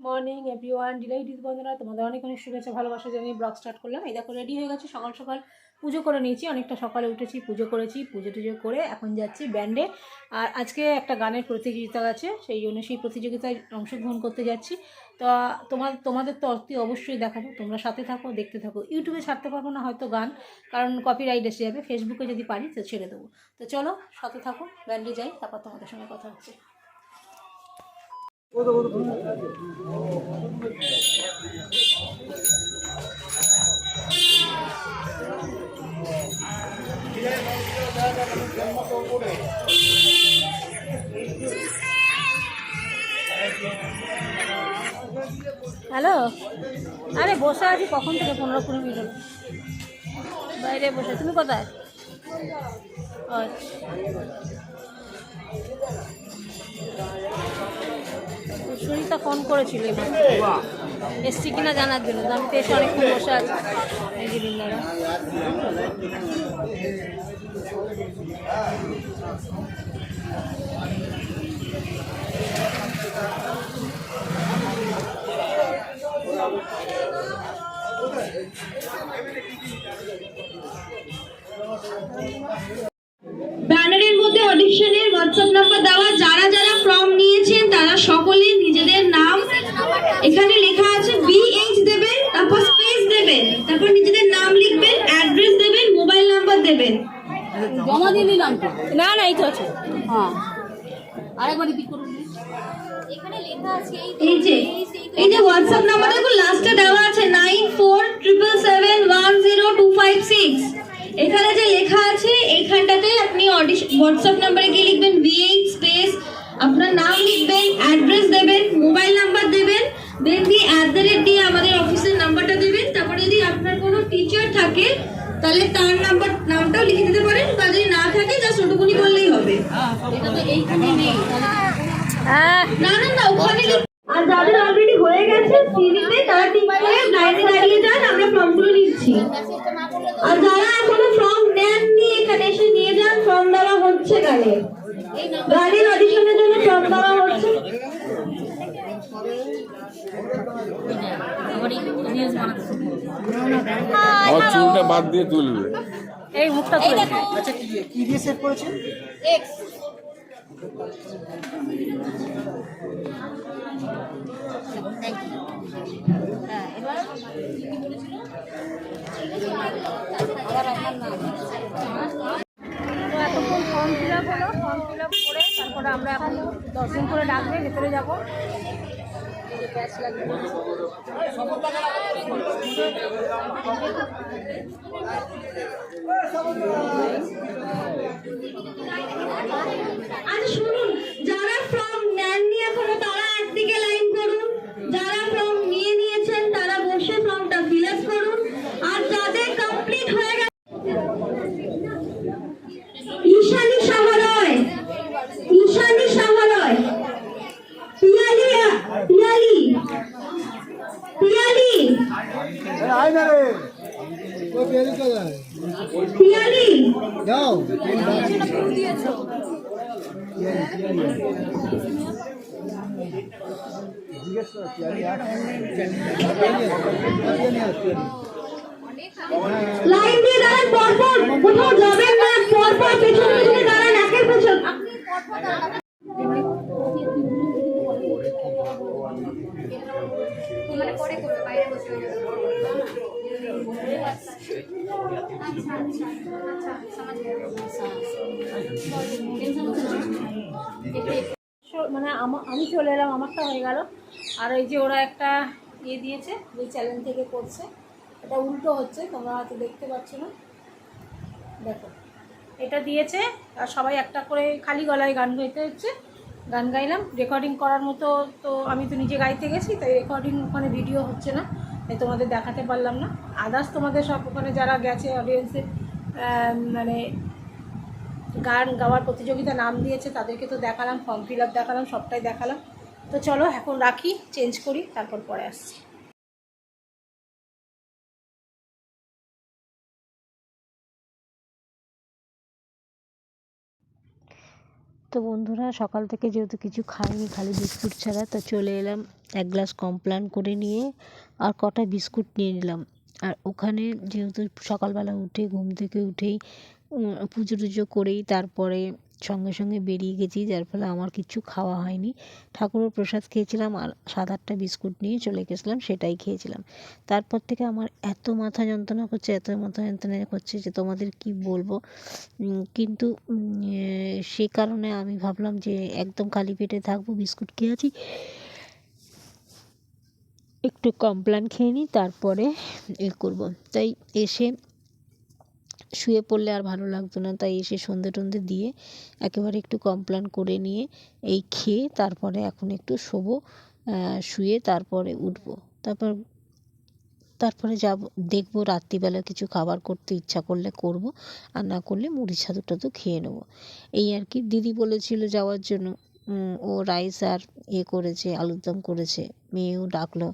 Morning everyone ডিলাইটিস বন্ধুরা, তোমাদের অনেক অনেক শুভেচ্ছা, ভালোবাসা জানিয়ে ব্লগ স্টার্ট করলাম। এই দেখো রেডি হয়ে গেছে, সকাল সকাল পুজো করে নিয়েছি। অনেকটা সকালে উঠেছি, পুজো করেছি, পুজো টুজো করে এখন যাচ্ছি ব্যান্ডে আর আজকে একটা গানের প্রতিযোগিতা আছে, সেই জন্য সেই প্রতিযোগিতায় অংশগ্রহণ করতে যাচ্ছি। তো, তোমার, তোমাদের তো অতি অবশ্যই দেখাবো, তোমরা সাথে থাকো, দেখতে থাকো। ইউটিউবে ছাড়তে পারব না হয়তো গান, কারণ কপিরাইট এসে যাবে। ফেসবুকে যদি পারি, তো ছেড়ে দেবো। তো চলো, সাথে থাকো ব্যান্ডে যাই, তারপর তোমাদের সঙ্গে কথা হচ্ছে। হ্যালো? আরে বসে আছি কখন থেকে পনেরো কুড়ি মিনিট বাইরে বসে তুমি কোথায়? আচ্ছা। সুনিতা ফোন করেছিল এসছি কিনা জানার জন্য। আমি তো এসে অনেকক্ষণ বসে আছি। দিনদারা ব্যানারের না না এই তো আছে। হ্যাঁ। আরেকবার রিপিট করুন এই যে এই যে হোয়াটসঅ্যাপ নাম্বার দেখো লাস্টে দেওয়া আছে nine four triple seven one zero two five six এখানে যে লেখা আছে এইখানটাতে আপনি অডিশন হোয়াটসঅ্যাপ নাম্বারে গিয়ে লিখবেন বিএইচ স্পেস আপনার নাম লিখবেন অ্যাড্রেস দেবেন মোবাইল নাম্বার দেবেন। দেন দিয়ে অ্যাট দ্য রেট দিয়ে আমাদের অফিসের নাম্বারটা দেবেন। তারপরে যদি আপনার কোনো টিচার থাকে তাহলে তার নাম্বার, নামটাও লিখে দিতে পারেন, বা যদি না থাকে, জাস্ট ওটুকুনি করলেই হবে। এটা তো এইখানে নেই না না না, ওখানে আর যাদের অলরেডি হয়ে গেছে সিভিতে তারা ঠিক করে লাইনে দাঁড়িয়ে যান, আমরা ফর্মগুলো নিচ্ছি। আর যারা এখনও ফর্ম নেননি, এখানে এসে নিয়ে যান ফর্ম দেওয়া হচ্ছে গানে। গানের অডিশনের জন্য ফর্ম দেওয়া হচ্ছে। চুলটা বাদ দিয়ে তুলবে এই মুখটা আচ্ছা কি কি দিয়ে করেছেন? তো এতক্ষণ ফর্ম ফিল আপ হলো ফর্ম ফিল আপ করে তারপরে আমরা এখন দর্শন করে ডাকবে ভেতরে যাব। আর শুনুন, যারা ফর্ম নেননি এখনও তারা একদিকে লাইন করুন। যারা ফর্ম নিয়ে নিয়েছেন, তারা বসে ফর্মটা ফিল করুন। আর যাদের কমপ্লিট হয়ে গেছে, ঈশানী সাহারয় ঈশানী সাহারয় পিয়ালি পিয়ালি পিয়ালি আয় না রে ও পেরি কোথায় পিয়ালি যাও জিজ্ঞেস করো পেয়ারি আছে লাইন দিয়ে দাঁড়ান, পরপর কোথাও যাবেন না, পরপর পেছনে পেছনে দাঁড়ান, একের পেছন। চ- মানে আমা- আমি চলে এলাম, আমারটা হয়ে গেল। আর এই যে ওরা একটা ইয়ে দিয়েছে যে চ্যানেল থেকে করছে। এটা উল্টো হচ্ছে, তোমরা হয়তো দেখতে পাচ্ছ না। দেখো, এটা দিয়েছে, আর সবাই একটা করে খালি গলায় গান গাইতে হচ্ছে। গান গাইলাম রেকর্ডিং করার মতো তো আমি তো নিজে গাইতে গেছি, তাই রেকর্ডিং ওখানে ভিডিও হচ্ছে না। তোমাদের দেখাতে পারলাম না। আদার্স তোমাদের সব ওখানে যারা গেছে অডিয়েন্সে মানে গান গাওয়ার প্রতিযোগিতা নাম দিয়েছে, তাদেরকে তো দেখালাম ফর্ম ফিল আপ দেখালাম, সবটাই দেখালাম। তো চলো এখন রাখি চেঞ্জ করি, তারপর পরে আসছি। তো বন্ধুরা, সকাল থেকে যেহেতু কিছু খাইনি, খালি বিস্কুট ছাড়া, তো চলে এলাম এক গ্লাস কমপ্লান করে নিয়ে আর কটা বিস্কুট নিয়ে নিলাম। আর ওখানে যেহেতু সকালবেলা উঠে, ঘুম থেকে উঠেই পুজো টুজো করেই তারপরে সঙ্গে সঙ্গে বেরিয়ে গেছি, যার ফলে আমার কিছু খাওয়া হয়নি। ঠাকুরের প্রসাদ খেয়েছিলাম আর সাত আটটা বিস্কুট নিয়ে চলে গেছিলাম, সেটাই খেয়েছিলাম। তারপর থেকে আমার এত মাথা যন্ত্রণা করছে, এত মাথা যন্ত্রণা করছে যে তোমাদের কি বলব? কিন্তু সে কারণে আমি ভাবলাম যে একদম খালি পেটে থাকব, বিস্কুট খেয়েছি একটু কমপ্লান খেয়ে নিই, তারপরে এ করব। তাই এসে শুয়ে পড়লে আর ভালো লাগতো না, তাই এসে সন্ধে টন্ধে দিয়ে একেবারে একটু কমপ্লান করে নিয়ে এই খেয়ে তারপরে এখন একটু শোবো শুয়ে তারপরে উঠবো। তারপর, তারপরে যাব, দেখব রাত্রিবেলা কিছু খাবার করতে ইচ্ছা করলে করব, আর না করলে মুড়ি ছাতু টাতু খেয়ে নেব। এই আর কি, দিদি বলেছিল যাওয়ার জন্য। ও রাইস আর এ করেছে, আলুর দম করেছে, মেয়েও ডাকলো।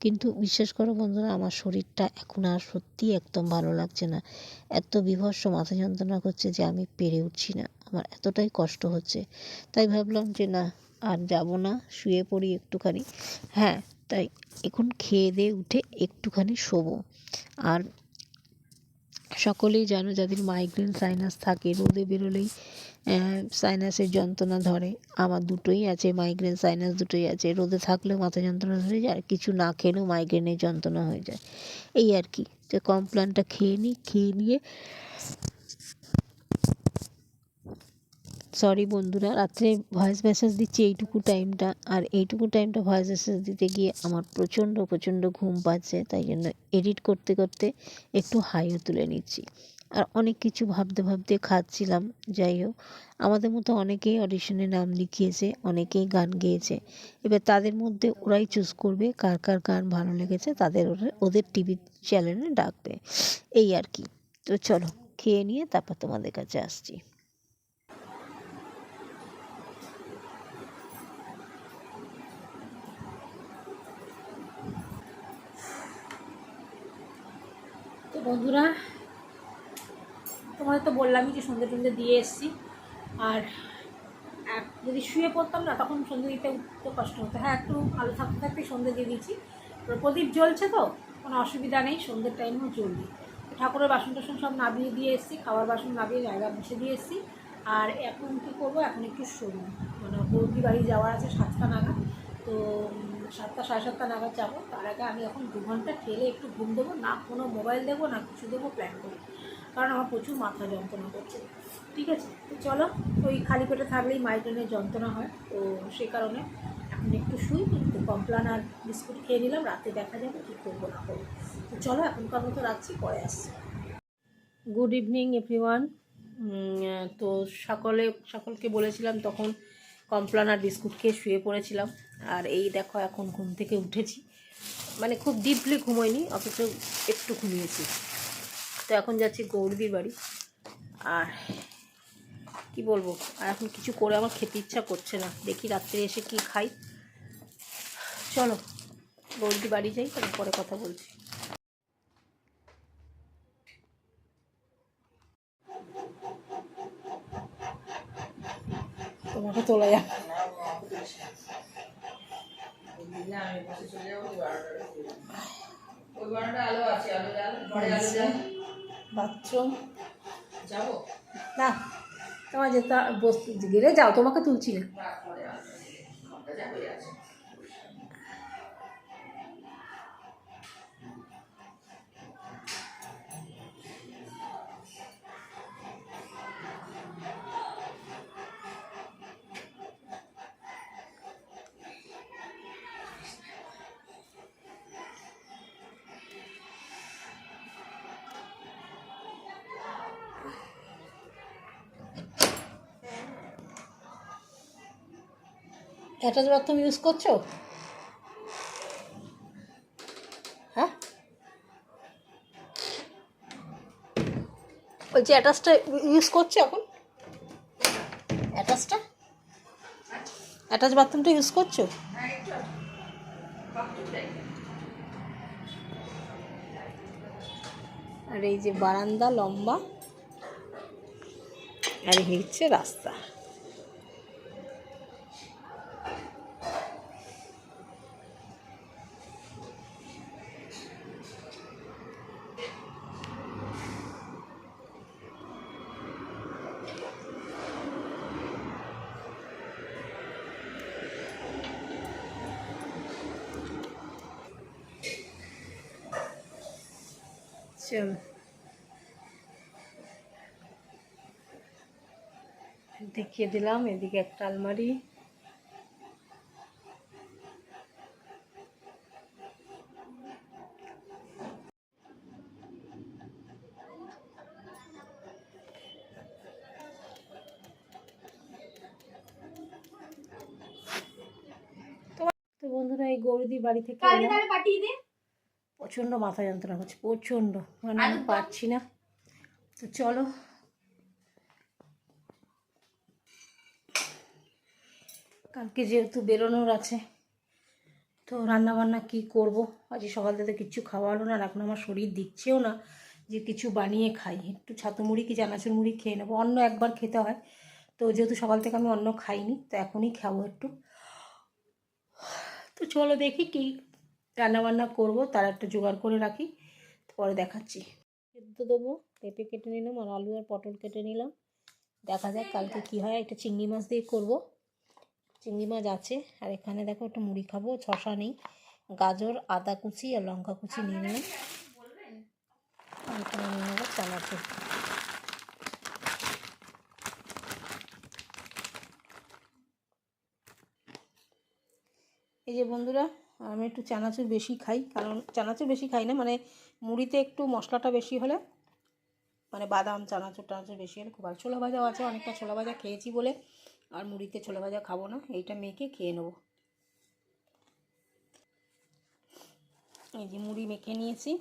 কিন্তু বিশ্বাস করো বন্ধুরা, আমার শরীরটা এখন আর সত্যিই একদম ভালো লাগছে না। এত বিভৎস মাথা যন্ত্রণা করছে যে আমি পেরে উঠছি না। আমার এতটাই কষ্ট হচ্ছে। তাই ভাবলাম যে না, আর যাব না, শুয়ে পড়ি একটুখানি। হ্যাঁ তাই এখন খেয়ে দিয়ে উঠে একটুখানি শোবো। আর সকলেই জানো যাদের মাইগ্রেন সাইনাস থাকে, রোদে বেরোলেই সাইনাসের যন্ত্রণা ধরে। আমার দুটোই আছে মাইগ্রেন সাইনাস দুটোই আছে। রোদে থাকলেও মাথা যন্ত্রণা ধরে যায়, আর কিছু না খেলেও মাইগ্রেনের যন্ত্রণা হয়ে যায়। এই আর কি, যে কমপ্লানটা খেয়ে নিই খেয়ে নিয়ে সরি বন্ধুরা, রাত্রে ভয়েস মেসেজ দিচ্ছি এইটুকু টাইমটা আর এইটুকু টাইমটা ভয়েস মেসেজ দিতে গিয়ে আমার প্রচণ্ড প্রচণ্ড ঘুম পাচ্ছে, তাই জন্য এডিট করতে করতে একটু হাইও তুলে নিচ্ছি। আর অনেক কিছু ভাবতে ভাবতে খাচ্ছিলাম, যাই হোক। আমাদের মতো অনেকেই অডিশনে নাম লিখিয়েছে, অনেকেই গান গেয়েছে। এবার তাদের মধ্যে ওরাই চুজ করবে কার কার গান ভালো লেগেছে, তাদের ওদের টিভি চ্যানেলে ডাকবে। এই আর কি। তো চলো, খেয়ে নিয়ে তারপর তোমাদের কাছে আসছি। বন্ধুরা, তোমাদের তো বললামই যে সন্ধে টন্ধে দিয়ে এসেছি। আর যদি শুয়ে পড়তাম না, তখন সন্ধে দিতে উঠতে কষ্ট হতো। হ্যাঁ একটু আলো থাকতে থাকতে সন্ধে দিয়ে এবার প্রদীপ জ্বলছে তো, কোনো অসুবিধা নেই, সন্ধ্যের টাইমেও জ্বলবে। ঠাকুরের বাসন টাসন সব নাবিয়ে দিয়ে এসেছি, খাবার বাসন নাবিয়ে জায়গা বসে দিয়ে এসেছি। আর এখন কী করব? এখন একটু শোবো। মানে বৌদি বাড়ি যাওয়ার আছে সাতটা নাগাদ, তো সাতটা, সাড়ে সাতটা নাগাদ যাব। তার আগে আমি এখন দু ঘণ্টা ঠেলে একটু ঘুম দেবো, না কোনো মোবাইল দেবো, না কিছু দেবো প্ল্যান করি কারণ আমার প্রচুর মাথা যন্ত্রণা করছে। ঠিক আছে? তো চলো ওই খালি পেটে থাকলেই মাইগ্রেনের যন্ত্রণা হয়। তো সে কারণে এখন একটু শুই, একটু কমপ্লান আর বিস্কুট খেয়ে নিলাম, রাতে দেখা যাবে কী করব, না করব। তো চলো, এখনকার মতো রাখছি, পরে আসছি। গুড ইভিনিং এভরিওয়ান তো সকলে, সকলকে বলেছিলাম তখন কমপ্লান আর বিস্কুট খেয়ে শুয়ে পড়েছিলাম। আর এই দেখো, এখন ঘুম থেকে উঠেছি। মানে খুব ডিপলি ঘুমোয়নি, অথচ একটু ঘুমিয়েছি। তো এখন যাচ্ছি গৌরদির বাড়ি। আর কি বলব, আর এখন কিছু করে আমার খেতে ইচ্ছা করছে না। দেখি রাত্রে এসে কি খাই। চলো গৌরদি বাড়ি যাই, তারপরে কথা বলছি। তোমাকে তোলা যাবে। বাথরুম। যাব। না তোমার যেতে বস্তু গেলে যাও তোমাকে তুলছি না। অ্যাটাচ বাথরুম ইউজ করছ? হ্যাঁ? ওই যে অ্যাটাচটা ইউজ করছ এখন? অ্যাটাচটা অ্যাটাচ বাথরুমটা ইউজ করছ? আর এই যে বারান্দা লম্বা। আর হচ্ছে রাস্তা। চল দেখিয়ে দিলাম এদিকে একটা আলমারি। তো বন্ধুরা এই গৌরদি বাড়ি থেকে পাঠিয়ে দে। প্রচণ্ড মাথা যন্ত্রণা করছে প্রচণ্ড। মানে আমি পারছি না। তো চলো। কালকে যেহেতু বেরোনোর আছে তো রান্না বান্না কি করব? আজ সকাল থেকে কিচ্ছু খাওয়ালো না এখন আমার শরীর দিচ্ছেও না যে কিছু বানিয়ে খাই। একটু ছাতু মুড়ি কি চানাচুর মুড়ি খেয়ে নেব। অন্য একবার খেতে হয় তো যেহেতু সকাল থেকে আমি অন্য খাইনি তো এখনই খাব একটু। তো চলো দেখি কি রান্নাবান্না করব, তার একটা জোগাড় করে রাখি, পরে দেখাচ্ছি। সেদ্ধ দেবো, পেঁপে কেটে নিলাম আর আলু আর পটল কেটে নিলাম। দেখা যাক কালকে কি হয়, একটা চিংড়ি মাছ দিয়ে করব। চিংড়ি মাছ আছে, আর এখানে দেখো একটা মুড়ি খাব শশা নেই। গাজর, আদা কুচি আর লঙ্কা কুচি নিয়ে নিলাম। এই যে বন্ধুরা আমি একটু চানাচুর বেশি খাই, কারণ চানাচুর বেশি খাই না মানে মুড়িতে একটু মশলাটা বেশি হলে মানে বাদাম, চানাচুর টানাচুর বেশি হলে খুব ভালো। ছোলা ভাজাও আছে, অনেকটা ছোলা ভাজা খেয়েছি বলে, আর মুড়িতে ছোলা ভাজা খাব না, এইটা মেখে খেয়ে নেব। এই যে মুড়ি মেখে নিয়েছি।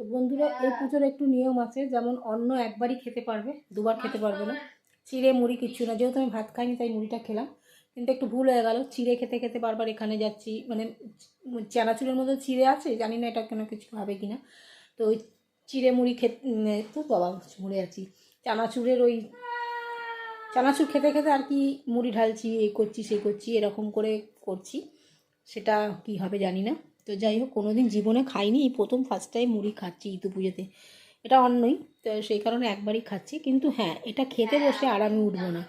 তো বন্ধুরা এই পুজোর একটু নিয়ম আছে যেমন অন্য একবারই খেতে পারবে দুবার খেতে পারবে না। চিড়ে মুড়ি কিচ্ছু না যেহেতু আমি ভাত খাইনি তাই মুড়িটা খেলাম। কিন্তু একটু ভুল হয়ে গেল চিড়ে খেতে খেতে বারবার এখানে যাচ্ছি মানে চানাচুরের মধ্যে চিড়ে আছে জানি না এটা কেন কিছু হবে কি না তো ওই চিড়ে মুড়ি খেতে তো বাবা মরে আছি চানাচুরের ওই চানাচুর খেতে খেতে আর কি মুড়ি ঢালছি এই করছি সেই করছি এরকম করে করছি। সেটা কি হবে জানি না। তো যাই হোক কোনো দিন জীবনে খাইনি। এই প্রথম ফার্স্ট টাইম মুড়ি খাচ্ছি ইতু পুজোতে। এটা অন্যই, তো সেই কারণে একবারই খাচ্ছি। কিন্তু হ্যাঁ এটা খেতে বসে আর আমি উঠবো না।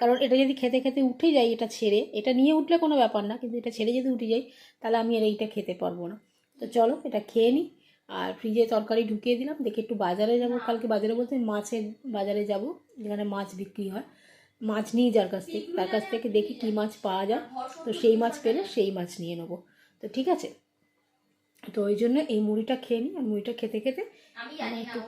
কারণ এটা যদি খেতে খেতে উঠে যাই, এটা ছেড়ে, এটা নিয়ে উঠলে কোনো ব্যাপার না, কিন্তু এটা ছেড়ে যদি উঠে যাই, তাহলে আমি আর এইটা খেতে পারব না। তো চলো, এটা খেয়ে নিই আর ফ্রিজে তরকারি ঢুকিয়ে দিলাম। দেখে একটু বাজারে যাব। কালকে বাজারে বলতে মাছের বাজারে যাব, যেখানে মাছ বিক্রি হয়। মাছ নিই যার কাছ থেকে, তার কাছ থেকে দেখি কী মাছ পাওয়া যায়। তো সেই মাছ পেলে সেই মাছ নিয়ে নেব। তো ঠিক আছে? তো ওই জন্য এই মুড়িটা খেয়ে নিই। আর মুড়িটা খেতে খেতে আমার একটু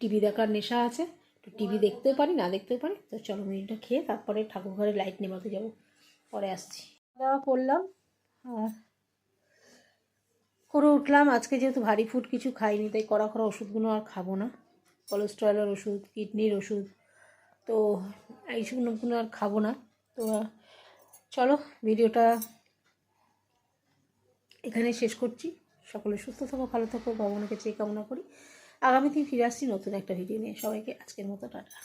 টিভি দেখার নেশা আছে তো টিভি দেখতেও পারি না দেখতেও পারি। তো চলো মুড়িটা খেয়ে তারপরে ঠাকুর ঘরে লাইট নেভাতে যাব। পরে আসছি। দাওয়া করলাম আর করে উঠলাম। আজকে যেহেতু ভারী ফুড কিছু খাইনি তাই কড়া কড়া ওষুধগুলো আর খাব না। কোলেস্টেরলের ওষুধ কিডনির ওষুধ তো এইসবগুলো আর খাব না। তো চলো ভিডিওটা এখানে শেষ করছি। সকলে সুস্থ থাকো, ভালো থাকো, ভগবানকে চেয়ে কামনা করি। আগামী দিন ফিরে আসছি নতুন একটা ভিডিও নিয়ে। সবাইকে আজকের মতো টাটা।